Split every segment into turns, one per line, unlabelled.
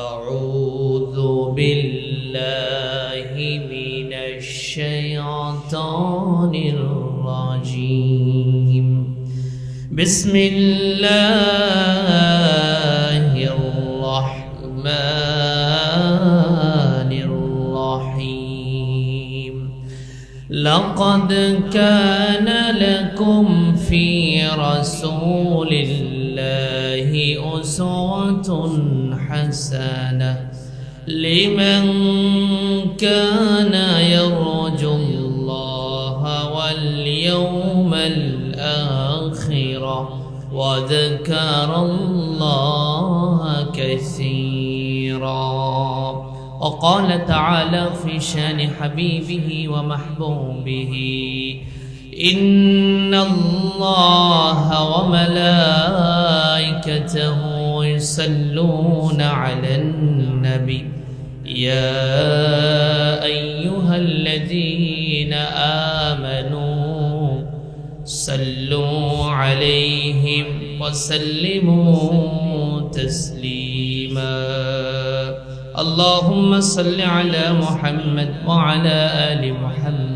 أعوذ بالله من الشيطان الرجيم. بسم الله الرحمن الرحيم. لقد كان لكم في رسول الله أسوة حسنة لمن كان يرجو الله واليوم الآخر وذكر الله كثيرا. وقال تعالى في شأن حبيبه ومحبوبه إن الله وملائكته يصلون على النبي يا أيها الذين آمنوا صلوا عليهم وسلموا تسليما اللهم صل على محمد وعلى آل محمد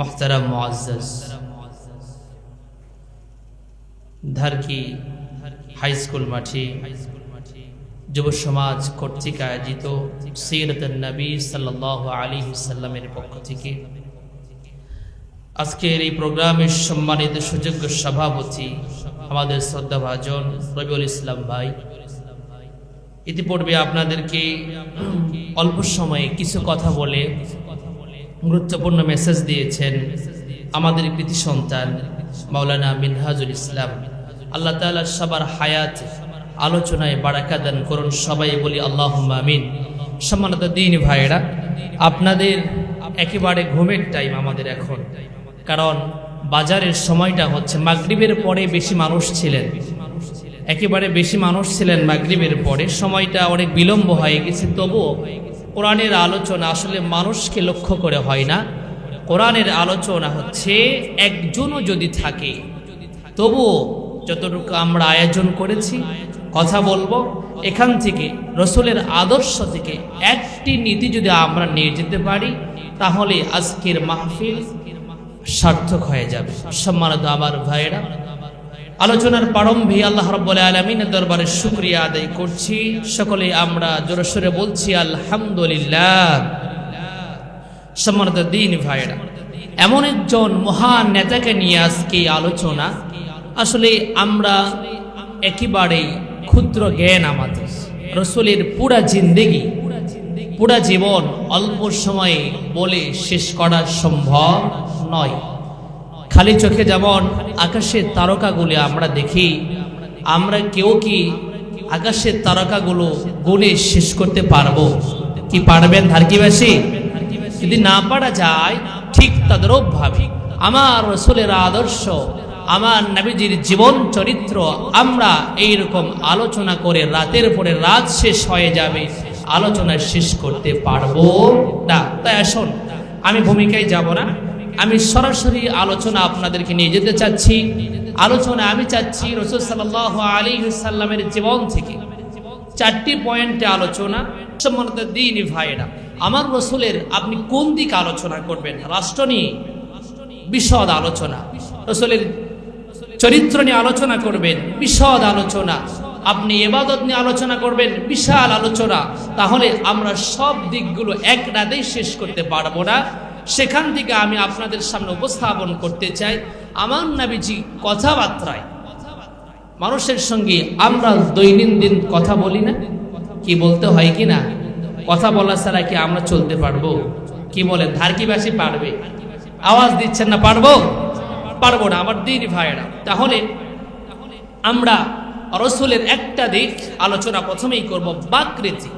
মহতারা high school মাঠে যুব সমাজ কর্তৃক আয়োজিত নবী আলী সাল্লামের পক্ষ থেকে আজকের এই প্রোগ্রামের সম্মানিত সুযোগ্য সভাপতি আমাদের শ্রদ্ধাভাজন রবিউল ইসলাম ভাই ইতিপূর্বে আপনাদেরকে অল্প সময়ে কিছু কথা বলে গুরুত্বপূর্ণ মেসেজ দিয়েছেন আমাদের কৃতি সন্তান মাওলানা মিনহাজুল ইসলাম। আল্লাহ তালা সবার হায়াত, আলোচনায় বারাকা দান করুন সবাই বলি আল্লাহ আমিন। সম্মানিত দিন ভাইয়েরা, আপনাদের একেবারে ঘুমের টাইম আমাদের এখন। কারণ বাজারের সময়টা হচ্ছে মাগরিবের পরে বেশি মানুষ ছিলেন। একেবারে বেশি মানুষ ছিলেন মাগরিবের পরে, সময়টা অনেক বিলম্ব হয়ে গেছে, তবুও কোরআনের আলোচনা আসলে মানুষকে লক্ষ্য করে হয় না। কোরআনের আলোচনা হচ্ছে, একজনও যদি থাকে, তবুও যতটুকু আমরা আয়োজন করেছি, কথা বলব, এখান থেকে, রসুলের আদর্শ থেকে একটি নীতি যদি আমরা নিয়ে যেতে পারি, তাহলে আজকের মাহফিল সার্থক হয়ে যাবে। সম্মানিত আমার ভাইয়েরা আলোচনার প্রারম্ভে আল্লাহ রব্বুল আলমিনের দরবারে শুক্রিয়া আদায় করছি। সকলে আমরা জোরসোরে বলছি, আলহামদুলিল্লাহ। সম্মানিত দিন ভাইয়েরা, এমন একজন মহান নেতাকে নিয়ে আজকে আলোচনা। আসলে আমরা একেবারেই ক্ষুদ্র জ্ঞান আমাদের। রসুলের পুরা জিন্দেগি, পুরা জীবন অল্প সময়ে বলে শেষ করা সম্ভব নয়। খালি চোখে যেমন আকাশের তারকাগুলি আমরা দেখি, আমরা কেউ কি আকাশের তারকাগুলো গুনে শেষ করতে পারব? কি পারবেন ধারকিবাসী? যদি না পারা যায়, ঠিক তদ্রূপভাবে আমার রসুলের আদর্শ, আমার নবীজির জীবন চরিত্র, আমরা এই রকম আলোচনা করে রাতের পরে রাত শেষ হয়ে যাবে, আলোচনা শেষ করতে পারব না। তাই আসুন, আমি ভূমিকায় যাব না। আমি সরাসরি আলোচনা আপনাদেরকে নিয়ে যেতে চাচ্ছি। আলোচনা আমি চাচ্ছি রসুল সাল্লাহ আলী সাল্লামের জীবন থেকে। চারটি পয়েন্টে আলোচনা, সম্মানিত দিন ভাইয়েরা, আমার রসুলের আপনি কোন দিকে আলোচনা করবেন? রাষ্ট্র নিয়ে? বিশদ আলোচনা। রসুলের চরিত্র নিয়ে আলোচনা করবেন, বিশদ আলোচনা। আপনি এবাদত নিয়ে আলোচনা করবেন, বিশাল আলোচনা। তাহলে আমরা সব দিকগুলো এক রাতেই শেষ করতে পারব না। সেখান থেকে আমি আপনাদের সামনে উপস্থাপন করতে চাই। আমার নাবিজি কথাবার্তায়, মানুষের সঙ্গে আমরা দৈনন্দিন কথা বলি না। কি বলতে হয় কি না? কথা বলা ছাড়া কি আমরা চলতে পারব? কি বলেন ধারকিবাসী পারবে? আওয়াজ দিচ্ছেন না পারব? পারব না, আমার দিন ভাইয়েরা। তাহলে আমরা রসুলের একটা দিক আলোচনা প্রথমেই করব বাকৃতি।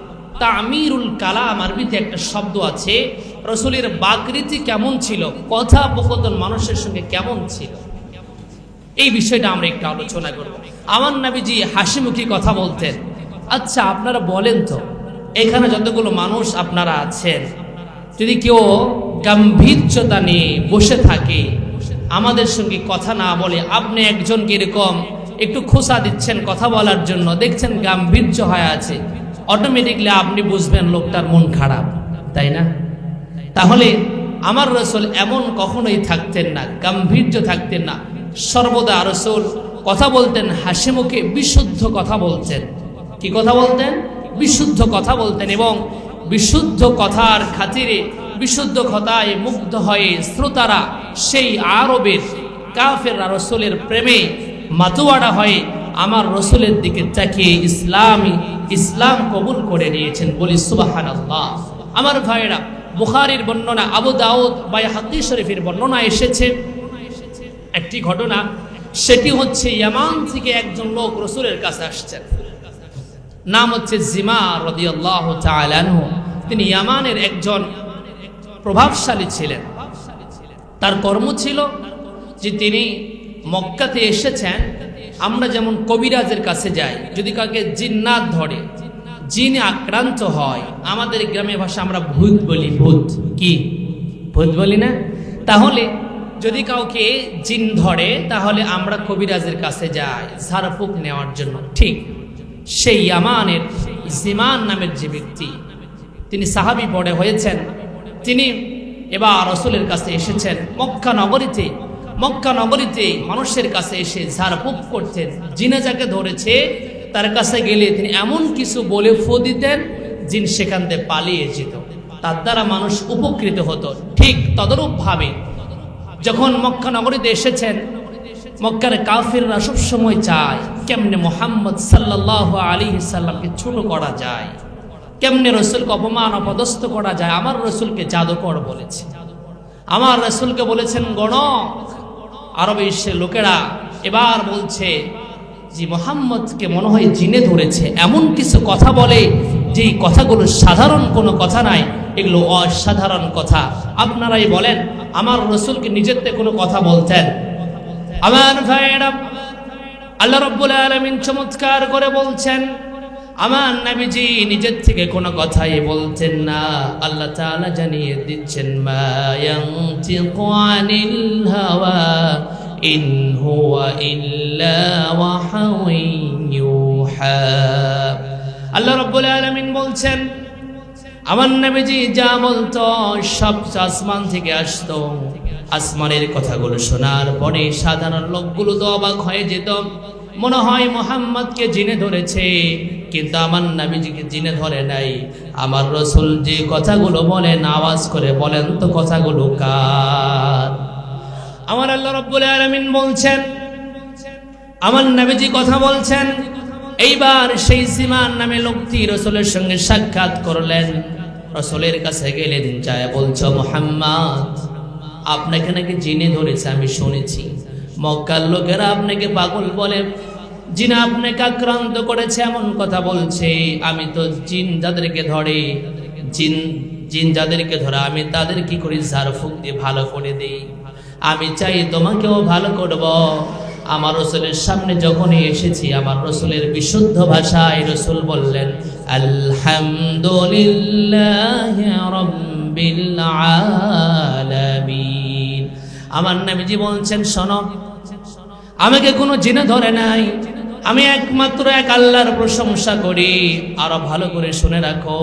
তামিরুল কালাম আরবিতে একটা শব্দ আছে রসুলের বাকৃতি কেমন ছিল? কথোপকথন মানুষের সঙ্গে কেমন ছিল? এই বিষয়টা আমরা একটু আলোচনা করব। আমার নাবিজি হাসি মুখী কথা বলতেন। আচ্ছা আপনারা বলেন তো, এখানে যতগুলো মানুষ আপনারা আছেন, যদি কেউ গাম্ভীর্যতা নিয়ে বসে থাকে, আমাদের সঙ্গে কথা না বলে আপনি একজনকে এরকম একটু খোসা দিচ্ছেন কথা বলার জন্য, দেখছেন গাম্ভীর্য হয়ে আছে অটোমেটিকলি আপনি বুঝবেন লোকটার মন খারাপ, তাই না? তাহলে আমার রসুল এমন কখনোই থাকতেন না, গাম্ভীর্য থাকতেন না। সর্বদা রসুল কথা বলতেন, হাসি মুখে বিশুদ্ধ কথা বলতেন। কি কথা বলতেন? বিশুদ্ধ কথা বলতেন এবং বিশুদ্ধ কথার খাতিরে, বিশুদ্ধ কথায় মুগ্ধ হয়ে শ্রোতারা সেই আরবের কাফের রসুলের প্রেমে মাতুয়াড়া হয়ে আমার রসুলের দিকে তাকিয়ে ইসলামী, ইসলাম কবুল করে নিয়েছেন বলি সুবাহান আমার ভাইয়েরা বুখারির বর্ণনা, আবু দাউদ বা হাকি শরীফের বর্ণনা এসেছে। একটি ঘটনা, সেটি হচ্ছে ইয়ামান থেকে একজন লোক রসুলের কাছে আসছেন। নাম হচ্ছে জিমা রদিয়াল্লাহ তাআলাহু তিনি ইয়ামানের একজন প্রভাবশালী ছিলেন। তার কর্ম ছিল যে তিনি মক্কাতে এসেছেন, আমরা যেমন কবিরাজের কাছে যাই, যদি কাউকে জিন্নাত ধরে জিনে আক্রান্ত হয়, আমাদের গ্রামে ভাষা আমরা ভূত বলি, ভূত। কি? ভূত বলি না? তাহলে যদি কাউকে জিন ধরে, তাহলে আমরা কবিরাজের কাছে যাই, ঝাড়ফুক নেওয়ার জন্য। ঠিক সেই ইয়ামানের জিমান নামের যে ব্যক্তি, তিনি সাহাবি পড়ে হয়েছেন। তিনি এবার রসুলের কাছে এসেছেন। মক্কা নগরীতে মক্কা নগরীতে মানুষের কাছে এসে ঝাড়ফুক করতেন। জিনে যাকে ধরেছে তার কাছে গেলে তিনি এমন কিছু বলে ফু দিতেন যিনি সেখান থেকে পালিয়ে যেত। তার দ্বারা মানুষ উপকৃত হতো। ঠিক তদরূপভাবে যখন মক্কা নগরীতে এসেছেন, মক্কার কাফিররা সবসময় চায়, কেমনে মোহাম্মদ সাল্লাহ আলী সাল্লামকে ছোট করা যায়? কেমনে রসুলকে অপমান, অপদস্থ করা যায়? আমার রসুলকে জাদুকর বলেছে। আমার রসুলকে বলেছেন, গণ। আরবে সে লোকেরা এবার বলছে যে মোহাম্মদকে মনে হয় জিনে ধরেছে, এমন কিছু কথা বলে যে কথাগুলো সাধারণ কোনো কথা নাই, এগুলো অসাধারণ কথা। আপনারাই বলেন, আমার রসুলকে নিজের কোনো কথা বলতেন? আমার ভাইয়েরা আল্লাহ রব্বুল আলমিন চমৎকার করে বলছেন আমার নাবিজি নিজের থেকে কোনো কথাই বলতেন না। আল্লাহ জানিয়ে দিচ্ছেন, মা ইয়ানতিকু হাওয়া ইন হুয়া ইল্লা ওয়াহায়ুন ইউহা আল্লাহ রাব্বুল আলামিন বলছেন, আমার নবীজি যা বলতো সব আসমান থেকে আসতো। আসমানের কথাগুলো শোনার পরে সাধারণ লোকগুলো তো অবাক হয়ে যেত। মনে হয় মোহাম্মদকে জিনে ধরেছে, কিন্তু আমার নাবিজিকে জিনে ধরে নাই। আমার রসুল যে কথাগুলো বলেন, আওয়াজ করে বলেন তো কথাগুলো কার? আমার আল্লাহ রব্বুল আলামিন বলছেন, আমার নাবিজি কথা বলছেন, এইবার সেই সিমান নামে লোকটি রসুলের সঙ্গে সাক্ষাৎ করলেন। রসুলের কাছে গেলে দিন যায় বলছো, মোহাম্মদ, আপনাকে নাকি জিনে ধরেছে, আমি শুনেছি। মক্কার লোকেরা আপনাকে পাগল বলে, জিন আপনাকে আক্রান্ত করেছে, এমন কথা বলছে। আমি তো জিন যাদেরকে ধরে, জিন জিন যাদেরকে ধরে, আমি তাদের কি করি, ঝাড়ফুক দিয়ে ভালো করে দিই? আমি চাই তোমাকেও ভালো করব। আমার রসুলের সামনে যখনই এসেছি, আমার রসুলের বিশুদ্ধ ভাষায় রসুল বললেন আমার নামে শোনো, আমাকে কোনো জিনে ধরে নাই। আমি একমাত্র এক আল্লাহর প্রশংসা করি। আরও ভালো করে শুনে রাখো,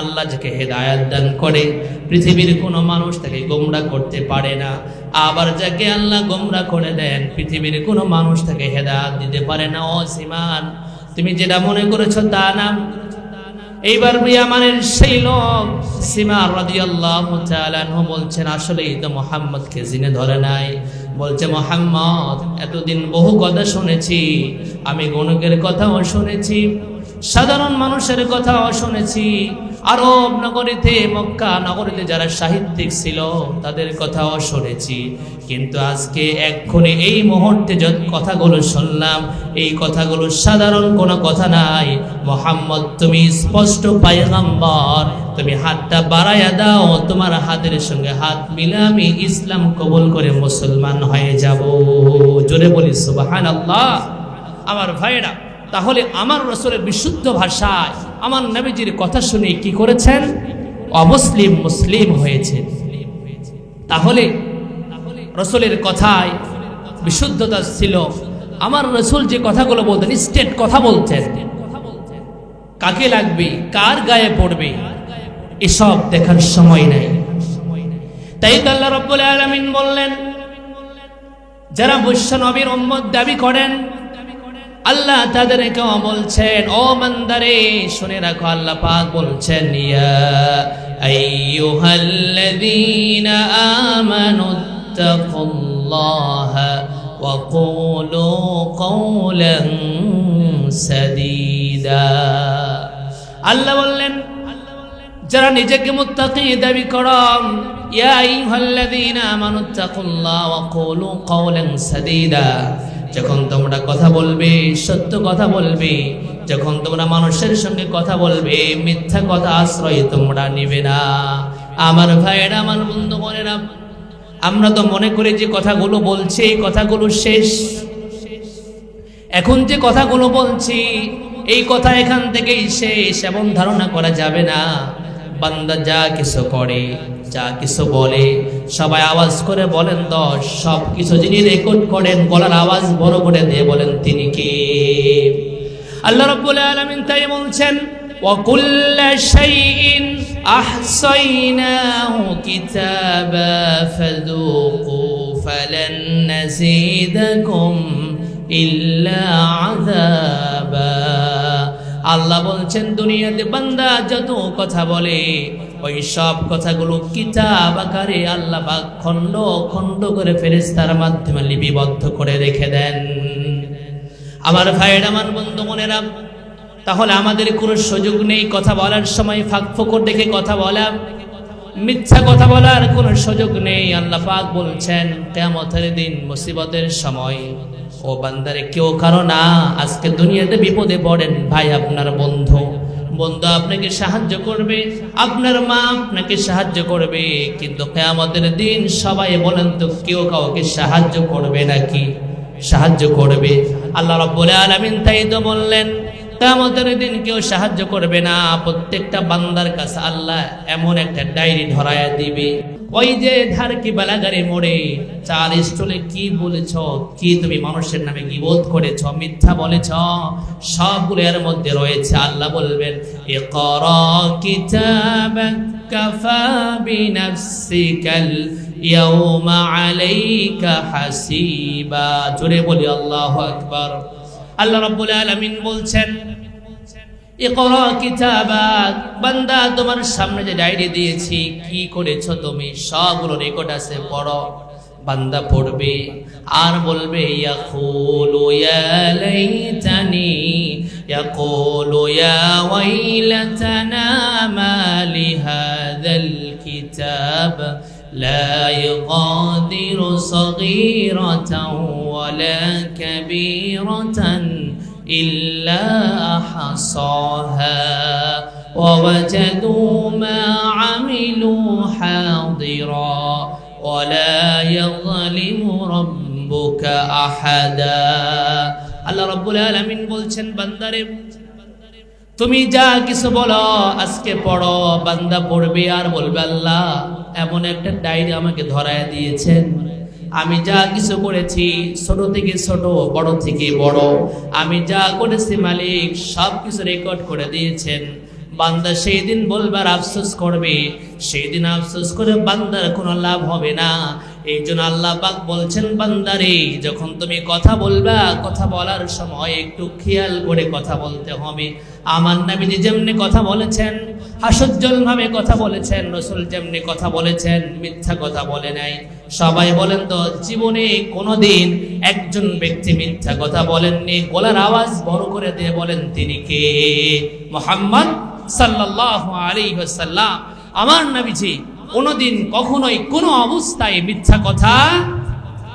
আল্লাহ যাকে হেদায়াত দান করে, পৃথিবীর কোনো মানুষ তাকে গোমরা করতে পারে না। আবার যাকে আল্লাহ গোমরা করে দেন, পৃথিবীর কোনো মানুষ তাকে হেদায়াত দিতে পারে না। ও সীমান, তুমি যেটা মনে করেছ তা না এইবার বিয়ামানের সেই লোক, সীমা রাদিয়াল্লাহু তাআলা বলছেন, আসলেই তো মোহাম্মদকে জিনে ধরে নাই। বলছে মোহাম্মদ এতদিন বহু কথা শুনেছি আমি গণকের কথাও শুনেছি। সাধারণ মানুষের কথাও শুনেছি। আরব নগরীতে, মক্কা নগরীতে যারা সাহিত্যিক ছিল, তাদের কথাও শুনেছি। কিন্তু আজকে এক্ষণে এই মুহূর্তে যত কথাগুলো শুনলাম, এই কথাগুলো সাধারণ কোনো কথা নাই। মোহাম্মদ, তুমি স্পষ্ট পায়গাম্বর। তুমি হাতটা বাড়াইয়া দাও, তোমার হাতের সঙ্গে হাত মিলে আমি ইসলাম কবুল করে মুসলমান হয়ে যাব। জোরে বলি সুবাহান আল্লাহ আমার ভাইয়েরা তাহলে আমার রসুলের বিশুদ্ধ ভাষায় আমার নবীজির কথা শুনে কি করেছেন? অমুসলিম মুসলিম হয়েছে তাহলে রসুলের কথায় বিশুদ্ধতা ছিল। আমার রসুল যে কথাগুলো বলতেন, স্টেট কথা বলতেন। কাকে লাগবে? কার গায়ে পড়বে? এসব দেখার সময় নাই। তাই তো আল্লাহ রব্বুল আলামিন বললেন, যারা বৈশ্য নবীর দাবি করেন আল্লাহ তাদেরকেও বলছেন, ও মন্দারে শুনে রাখো, আল্লাহ পাক বলছেন, ইয়া ওয়া আল্লাহ বললেন, যারা নিজেকে মুত্তাকি, দাবি করম ইয়া আইয়ুহাল্লাযীনা আমানু তাকুল্লাহ ওয়া যখন তোমরা কথা বলবে, সত্য কথা বলবে, যখন তোমরা মানুষের সঙ্গে কথা বলবে, মিথ্যা কথা আশ্রয় তোমরা নিবে না। আমার ভাইয়েরা, আমার বন্ধু বোনেরা, আমরা তো মনে করি যে কথাগুলো বলছি, এই কথাগুলো শেষ। এখন যে কথাগুলো বলছি, এই কথা এখান থেকেই শেষ, এমন ধারণা করা যাবে না। বান্দা যা কিছু করে যা কিছু বলে সবাই আওয়াজ করে বলেন দশ সব কিছু যিনি রেকর্ড করেন গলার আওয়াজ বড় করে দিয়ে বলেন তিনি কে আল্লাহ রাব্বুল আলামিন তাই বলছেন وكل شيء أحصيناه كتابا فذوقوا فلن نزيدكم إلا عذابا আল্লাহ বলছেন দুনিয়াতে বান্দা যত কথা বলে ওই সব কথাগুলো কিতাব আকারে আল্লাহ পাক খণ্ড খণ্ড করে ফেরেশতার মাধ্যমে লিপিবদ্ধ করে রেখে দেন। আমার ভাইয়ের, আমার বন্ধু মনেরা তাহলে আমাদের কোনো সুযোগ নেই কথা বলার সময় ফাঁক ফোকর দেখে কথা বলা। মিথ্যা কথা বলার কোনো সুযোগ নেই, আল্লাহ পাক বলছেন কেমতের দিন মুসিবতের সময়, ও বান্দারে কেউ কারও না, আজকে দুনিয়াতে বিপদে পড়েন ভাই আপনার বন্ধু। বন্ধু, আপনাকে সাহায্য করবে। আপনার মা আপনাকে সাহায্য করবে। কিন্তু কেয়ামতের দিন সবাই বলেন তো, কেউ কাউকে সাহায্য করবে নাকি? সাহায্য করবে। আল্লাহ রব্বুল আলামিন তাই তো বললেন, কেয়ামতের দিন কেউ সাহায্য করবে না। প্রত্যেকটা বান্দার কাছে আল্লাহ এমন একটা ডায়েরি ধরায় দিবে। ওই যে ধার কি বেলাগারে মোড়ে, চাল স্টলে কি বলেছ, কি তুমি মানুষের নামে কি বোধ করেছ, মিথ্যা বলেছ? সবগুলো এর মধ্যে রয়েছে, আল্লাহ বলবেন আলাইকা হাসিবা। জোরে বলি আল্লাহু রাব্বুল আলামিন বলছেন বান্দা, তোমার সামনে যে ডায়েরি দিয়েছি, কি করেছ তুমি? সবগুলো রেকর্ড আছে, পড়। বান্দা পড়বে, আর বলবে, ইয়াকুলু ইয়া লাইতানি, ইয়াকুলু ইয়া ওয়াইলাতানা মালি হাদাল কিতাব, লা ইউকাদিরু সাগীরাতাও ওয়ালা কাবীরাতান ইল্লা إلا أحصاها ووجدوا ما عملوا حاضرا ولا يظلم ربك أحدا আল্লাহ রব্বুল আলামিন বলছেন বান্দারে তুমি যা কিছু বলো আজকে পড়ো বান্দা পড়বে আর বলবে আল্লাহ এমন একটা ডায়েরি আমাকে ধরায় দিয়েছেন আমি যা কিছু করেছি ছোট থেকে ছোট, বড় থেকে বড়। আমি যা করেছি মালিক, সব কিছু রেকর্ড করে দিয়েছেন। বান্দা সেই দিন বলবার আফসোস করবে। সেই দিন আফসোস করে বান্দার কোনো লাভ হবে না। এই জন্য আল্লাহ পাক বলছেন বান্দারে যখন তুমি কথা বলবা, কথা বলার সময় একটু খেয়াল করে কথা বলতে হবে। আমার নাবিজি যেমনি কথা বলেছেন হাস্যোজ্জ্বল ভাবে কথা বলেছেন, রসুল যেমনি কথা বলেছেন, মিথ্যা কথা বলে নাই। সবাই বলেন তো, জীবনে কোনোদিন একজন ব্যক্তি মিথ্যা কথা বলেননি। গলার আওয়াজ বড় করে দিয়ে বলেন, তিনি কে? মোহাম্মদ সাল্লাল্লাহু আলাইহি ওয়াসাল্লাম। আমার নবীজি কোনোদিন কখনোই কোনো অবস্থায় মিথ্যা কথা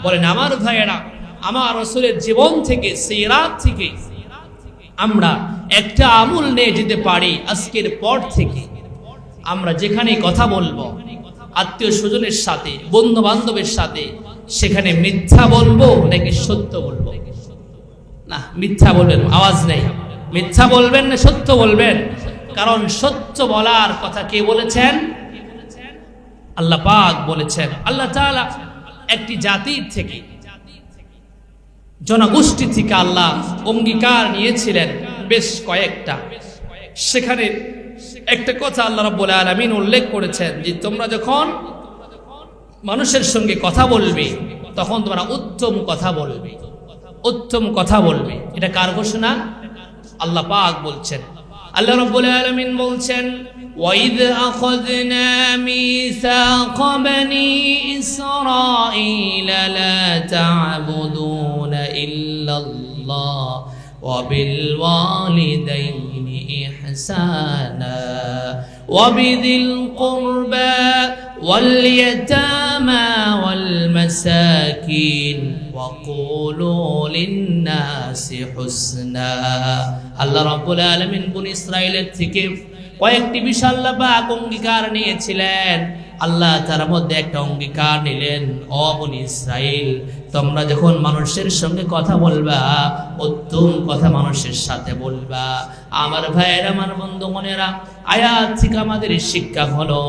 বলেন। আমার ভাইয়েরা, আমার রসুলের জীবন থেকে সেই রাত থেকে আমরা একটা আমূল নিয়ে যেতে পারি আজকের পর থেকে। আমরা যেখানে কথা বলব, আত্মীয় স্বজনের সাথে বন্ধু বান্ধবের সাথে, সেখানে মিথ্যা বলব নাকি সত্য বলব? না, মিথ্যা বলবেন, আওয়াজ নেই। মিথ্যা বলবেন না, সত্য বলবেন। কারণ সত্য বলার কথা কে বলেছেন? আল্লাহ পাক বলেছেন। আল্লাহ তাআলা একটি জাতির থেকে, জনগোষ্ঠী থেকে আল্লাহ অঙ্গীকার নিয়েছিলেন। বেশ কয়েকটা সেখানে একটা কথা আল্লাহ রাব্বুল আলামিন উল্লেখ করেছেন যে তোমরা যখন মানুষের সঙ্গে কথা বলবে তখন তোমরা উত্তম কথা বলবে উত্তম কথা বলবে এটা কার ঘোষণা আল্লাহ পাক বলছেন আল্লাহ রাব্বুল আলামিন বলছেন وَإِذْ أَخَذْنَا مِيثَاقَ بَنِي إِسْرَائِيلَ لَا تَعْبُدُونَ إِلَّا اللَّهَ وَبِالْوَالِدَيْنِ إِحْسَانًا وَبِذِي الْقُرْبَى وَالْيَتَامَى وَالْمَسَاكِينِ وَقُولُوا لِلنَّاسِ حُسْنًا আল্লাহ রাব্বুল আলামিন বনি ইসরাইলের থেকে কয়েকটি বিষয় আল্লাহ পাক অঙ্গীকার নিয়েছিলেন আল্লাহ তার মধ্যে একটা অঙ্গীকার নিলেন, ও বনি ইসরাইল তোমরা যখন মানুষের সঙ্গে কথা বলবা, উত্তম কথা মানুষের সাথে বলবা। আমার ভাইয়েরা, আমার বন্ধু মনেরা আয়াত থেকে আমাদের শিক্ষা হলো,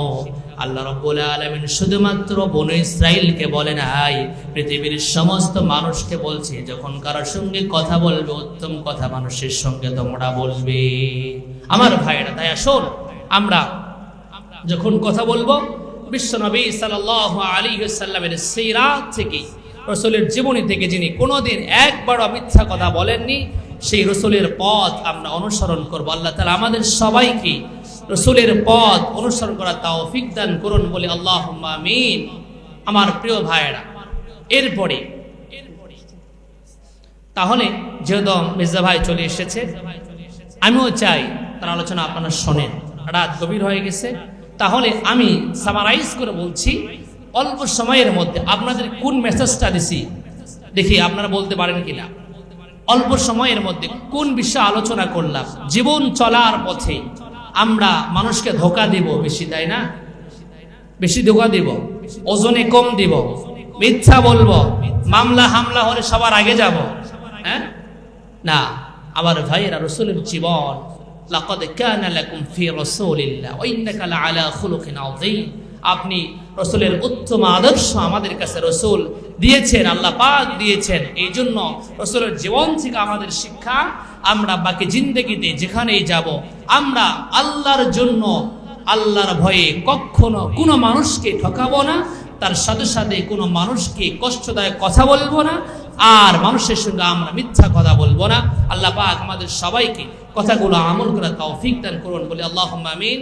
আল্লাহ রব্বুল আলামিন শুধুমাত্র বনু ইসরাইলকে বলে নাই, পৃথিবীর সমস্ত মানুষকে বলছে, যখন কারোর সঙ্গে কথা বলবে, উত্তম কথা মানুষের সঙ্গে তোমরা বলবে। আমার ভাইয়েরা, তাই আসুন, আমরা যখন কথা বলব বিশ্বনবী সাল্লাল্লাহু আলাইহি ওয়াসাল্লামের সেই রাত থেকে, রসুলের জীবনী থেকে যিনি কোনোদিন একবারও মিথ্যা কথা বলেননি, সেই রসুলের পথ আমরা অনুসরণ করব। আল্লাহ তাআলা আমাদের সবাইকে রসুলের পথ অনুসরণ করা তৌফিক দান করুন বলে আল্লাহ আমিন। আমার প্রিয় ভাইয়েরা, এরপরে, তাহলে যেহেতু মির্জা ভাই চলে এসেছে, আমিও চাই তার আলোচনা আপনারা শোনেন। রাত গভীর হয়ে গেছে তাহলে আমি সামারাইজ করে বলছি, অল্প সময়ের মধ্যে আপনাদের কোন মেসেজটা দিছি, দেখি আপনারা বলতে পারেন কিনা। অল্প সময়ের মধ্যে কোন বিষয়ে আলোচনা করলাম, জীবন চলার পথে আমরা মানুষকে ধোকা দেব বেশি, তাই না? বেশি ধোকা দিব, ওজনে কম দিব, মিথ্যা বলব, মামলা হামলা হলে সবার আগে যাব হ্যাঁ? না, আমার ভাইয়েরা রসুলের জীবন লাকাদ কানা লাকুম ফি রাসূলিল্লাহ ওয়া ইন্নাকা লাআলা খুলুকিন আযীম। আপনি রসুলের উত্তম আদর্শ আমাদের কাছে রসুল দিয়েছেন, আল্লাহ পাক দিয়েছেন। এই জন্য রসুলের জীবন থেকে আমাদের শিক্ষা, আমরা বাকি জিন্দগিতে যেখানেই যাব, আমরা আল্লাহর জন্য, আল্লাহর ভয়ে কখনো কোনো মানুষকে ঠকাবো না, তার সাথে সাথে কোনো মানুষকে কষ্টদায়ক কথা বলব না, আর মানুষের সঙ্গে আমরা মিথ্যা কথা বলব না। আল্লাহ পাক আমাদের সবাইকে কথাগুলো আমল করা তৌফিক দান করুন বলে আল্লাহ আমিন।